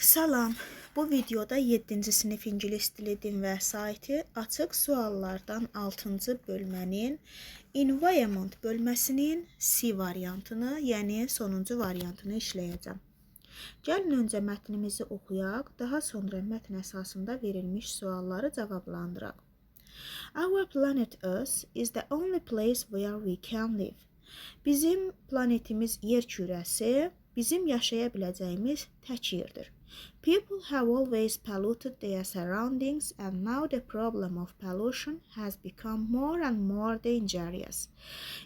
Salam. Bu videoda 7-ci sinif ingilis dili din vəsaiti açıq suallardan 6-cı bölmənin environment bölməsinin C variantını, yəni sonuncu variantını işləyəcəm. Gəlin öncə mətnimizi oxuyaq, daha sonra mətn əsasında verilmiş sualları cavablandıraq. Our planet Earth is the only place where we can live. Bizim planetimiz yer kürəsi bizim yaşaya biləcəyimiz tək yerdir. People have always polluted their surroundings and now the problem of pollution has become more and more dangerous.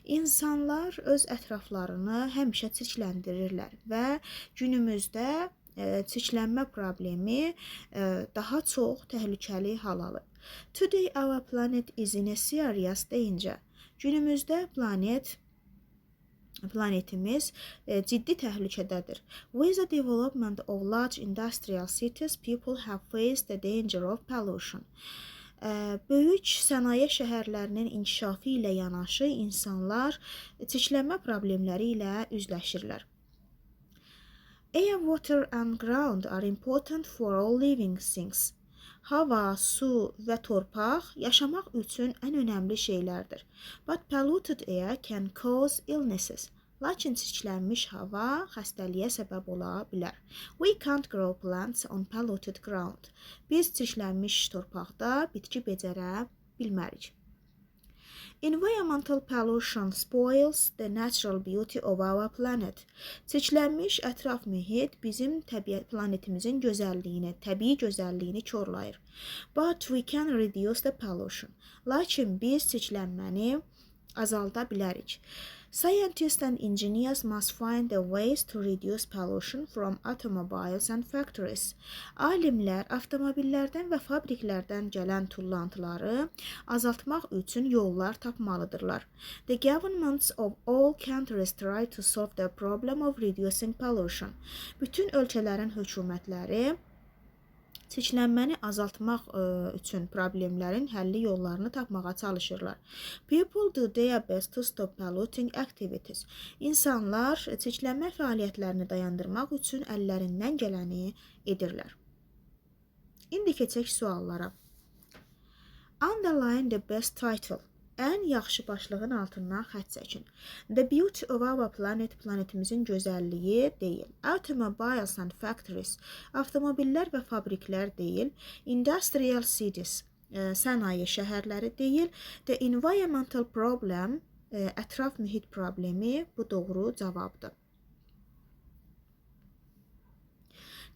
İnsanlar öz ətraflarını həmişə çirkləndirirlər və günümüzdə e, çirklənmə problemi e, daha çox təhlükəli hal alır. Today our planet is in a serious danger. Günümüzdə planet planetimiz e, ciddi təhlükədədir. With the development of large industrial cities, people have faced the danger of pollution. E, Böyük sənaye şəhərlərinin inkişafı ilə yanaşı insanlar çirklənmə problemləri ilə üzləşirlər. Air, water and ground are important for all living things. Hava, su və torpaq yaşamaq üçün ən önəmli şeylərdir. But polluted air can cause illnesses. Lakin çirklənmiş hava xəstəliyə səbəb ola bilər. We can't grow plants on polluted ground. Biz çirklənmiş torpaqda bitki becərə bilmərik. Environmental pollution spoils the natural beauty of our planet. Çirklənmiş ətraf mühit bizim təbiət planetimizin gözəlliyini, təbii gözəlliyini korlayır. But we can reduce the pollution. Lakin biz çirklənməni azalda bilərik. Scientists and engineers must find the ways to reduce pollution from automobiles and factories. Alimlər avtomobillərdən və fabriklərdən gələn tullantıları azaltmaq üçün yollar tapmalıdırlar. The governments of all countries try to solve the problem of reducing pollution. Bütün ölkələrin hökumətləri çirklənməni azaltmaq ə, üçün problemlərin həlli yollarını tapmağa çalışırlar. People do their best to stop polluting activities. İnsanlar çirklənmə fəaliyyətlərini dayandırmaq üçün əllərindən gələni edirlər. İndi keçək suallara. Underline the best title. Ən yaxşı başlığın altından xətt çəkin. The beauty of our planet planetimizin gözəlliyi deyil. Automobiles and factories. Avtomobillər və fabriklər deyil. Industrial cities. ə, Sənaye şəhərləri deyil. The environmental problem ə, ətraf mühit problemi bu doğru cavabdır.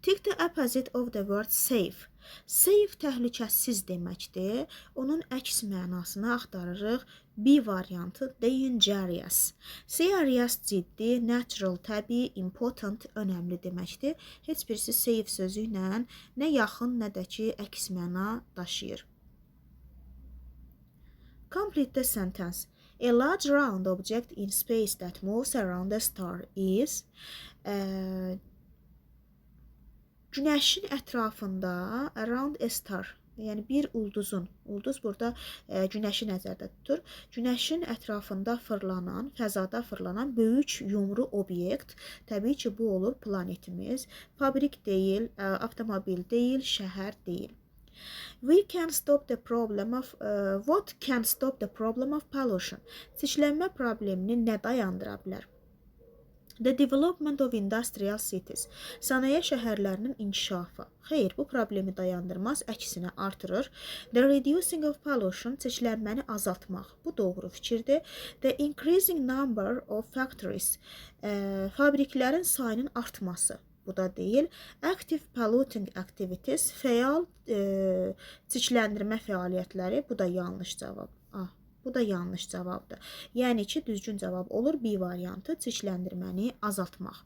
Tick the opposite of the word safe. Safe təhlükəsiz deməkdir. Onun əks mənasını axtarırıq. B variantı dangerous. Serious ciddi, natural təbii, important önəmli deməkdir. Heç birisi safe sözü ilə nə yaxın, nə də ki əks məna daşıyır. Complete the sentence. A large round object in space that moves around a star is eee Günəşin ətrafında around a star, yəni bir ulduzun, ulduz burada e, günəşi nəzərdə tutur. Günəşin ətrafında fırlanan, fəzada fırlanan böyük yumru obyekt, təbii ki, bu olur planetimiz. Fabrik deyil, e, avtomobil deyil, şəhər deyil. We can stop the problem of uh, what can stop the problem of pollution? Çirklənmə problemini nə dayandıra bilər? The development of industrial cities. Sənaye şəhərlərinin inkişafı. Xeyr, bu problemi dayandırmaz, əksinə artırır. The reducing of pollution, çirklənməni azaltmaq. Bu doğru fikirdir. The increasing number of factories. Ə, fabriklərin sayının artması. Bu da deyil. Active polluting activities, fəal ə, çirkləndirmə fəaliyyətləri. Bu da yanlış cavab. Ah, Bu da yanlış cavabdır. Yəni ki, düzgün cavab olur B variantı çirkləndirməni azaltmaq.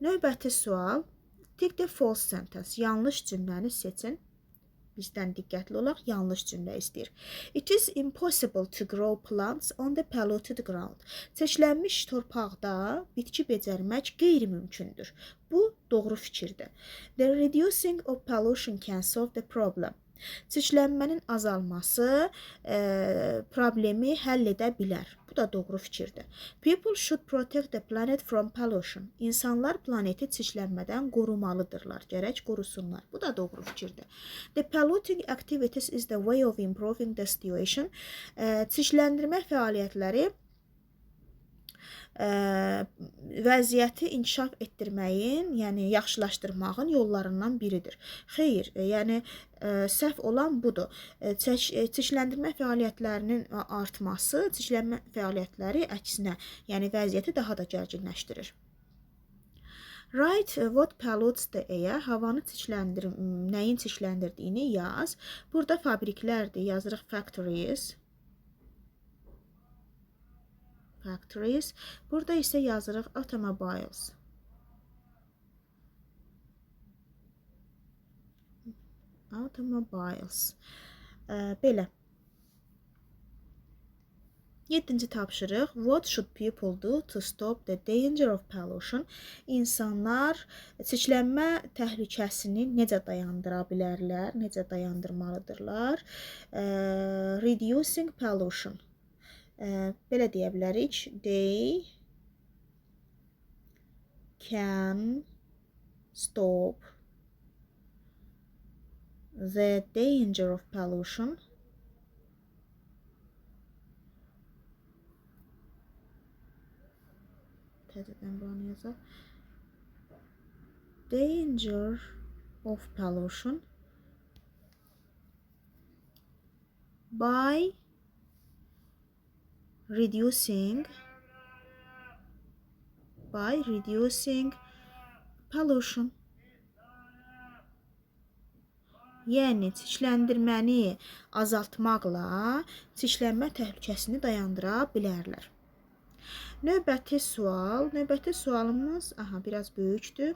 Növbəti sual. Tick the false sentence. Yanlış cümləni seçin. Bizdən diqqətli olaq. Yanlış cümlə istəyir. It is impossible to grow plants on the polluted ground. Çirklənmiş torpaqda bitki becərmək qeyri-mümkündür. Bu doğru fikirdir. The reducing of pollution can solve the problem. Çirklənmənin azalması e, problemi həll edə bilər. Bu da doğru fikirdir. People should protect the planet from pollution. İnsanlar planeti çirklənmədən qorumalıdırlar. Gərək qorusunlar. Bu da doğru fikirdir. The polluting activities is the way of improving the situation. E, çirkləndirmə fəaliyyətləri ə, vəziyyəti inkişaf etdirməyin, yəni yaxşılaşdırmağın yollarından biridir. Xeyr, e, yəni ə, səhv olan budur. E, çək, e, çirkləndirmə fəaliyyətlərinin artması, çirklənmə fəaliyyətləri əksinə, yəni vəziyyəti daha da gərginləşdirir. Write what pollutes the air. Havanı çirkləndir, nəyin çirkləndirdiyini yaz. Burada fabriklərdir, yazırıq factories. Factories. Burada isə yazırıq automobiles. Automobiles. Ə, belə. 7-ci tapşırıq What should people do to stop the danger of pollution? İnsanlar çirklənmə təhlükəsini necə dayandıra bilərlər? Necə dayandırmalıdırlar? Ə, reducing pollution. Ə, belə deyə bilərik. They can stop the danger of pollution Təzədən. Danger of pollution by reducing by reducing pollution. Yəni çirkləndirməni azaltmaqla çirklənmə təhlükəsini dayandıra bilərlər. Növbəti sual, növbəti sualımız, aha, biraz böyükdür.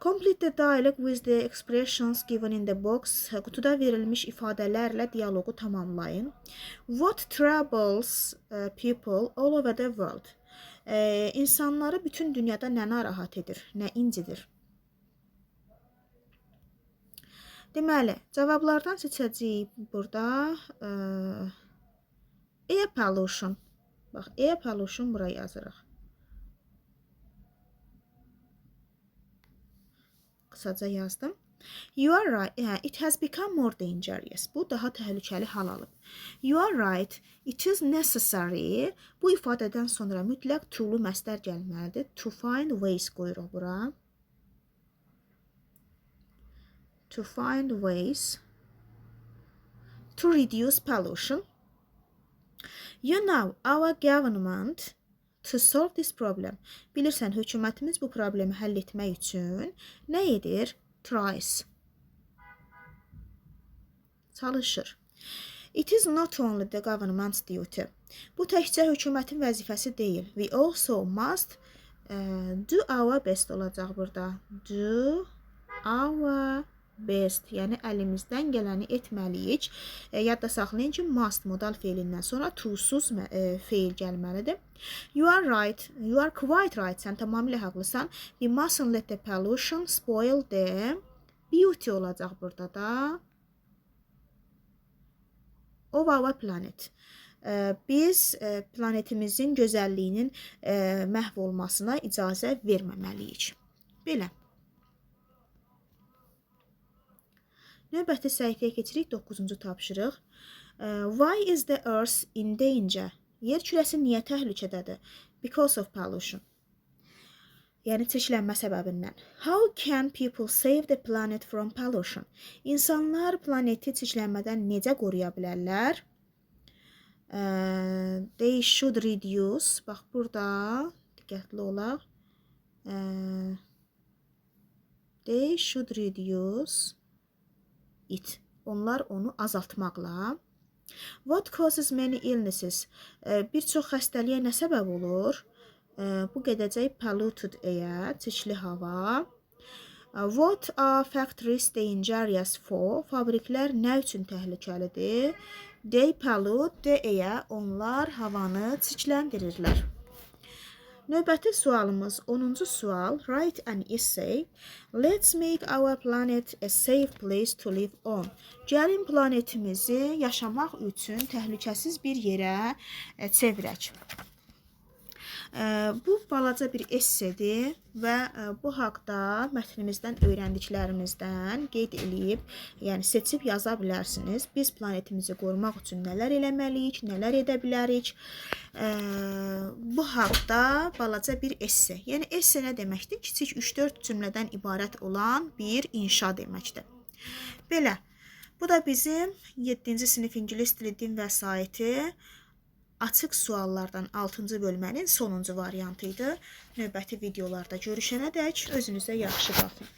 Complete the dialogue with the expressions given in the box. Qutuda verilmiş ifadələrlə dialoqu tamamlayın. What troubles uh, people all over the world? Ee, insanları bütün dünyada nə narahat edir, nə incidir? Deməli, cavablardan seçəcəyik burada ə, air pollution. Bax, air pollution bura yazırıq. Qısaca yazdım. You are right. İt has become more dangerous. Bu daha təhlükəli hal alıb. You are right. It is necessary. Bu ifadədən sonra mütləq to-lu məstər gəlməlidir. To find ways qoyuruq bura. To find ways to reduce pollution. You know, our government to solve this problem. Bilirsən, hökumətimiz bu problemi həll etmək üçün nə edir? Tries. Çalışır. It is not only the government's duty. Bu təkcə hökumətin vəzifəsi deyil. We also must uh, do our best olacaq burada. Do our best, yəni əlimizdən gələni etməliyik. E, yadda saxlayın ki, must modal feilindən sonra to-suz e, feil gəlməlidir. You are right. You are quite right. Sən tamamilə haqlısan. We mustn't let the pollution spoil the beauty olacaq burada da. Of our planet. E, biz e, planetimizin gözəlliyinin e, məhv olmasına icazə verməməliyik. Belə. Növbəti səhifəyə keçirik 9-cu tapşırıq. Why is the earth in danger? Yer kürəsi niyə təhlükədədir? Because of pollution. Yəni çirklənmə səbəbindən. How can people save the planet from pollution? İnsanlar planeti çirklənmədən necə qoruya bilərlər? Uh, they should reduce. Bax burada diqqətli olaq. Uh, they should reduce it. Onlar onu azaltmaqla What causes many illnesses? E, bir çox xəstəliyə nə səbəb olur? E, bu gedəcək polluted air, çirkli hava. E, What are factories dangerous for? Fabriklər nə üçün təhlükəlidir? They pollute the air. Onlar havanı çirkləndirirlər. Növbəti sualımız 10-cu sual. Write an essay. Let's make our planet a safe place to live on. Gəlin planetimizi yaşamaq üçün təhlükəsiz bir yerə e, çevirək. E, Bu balaca bir essedir və e, bu haqqda mətnimizdən öyrəndiklərimizdən qeyd eləyib, yəni seçib yaza bilərsiniz. Biz planetimizi qorumaq üçün nələr eləməliyik, nələr edə bilərik? E, Bu haqqda balaca bir esse. Yəni esse nə deməkdir? Kiçik 3-4 cümlədən ibarət olan bir inşa deməkdir. Belə. Bu da bizim 7-ci sinif ingilis dili din vəsaiti açıq suallardan 6-cı bölmənin sonuncu variantı idi. Növbəti videolarda görüşənədək özünüzə yaxşı baxın.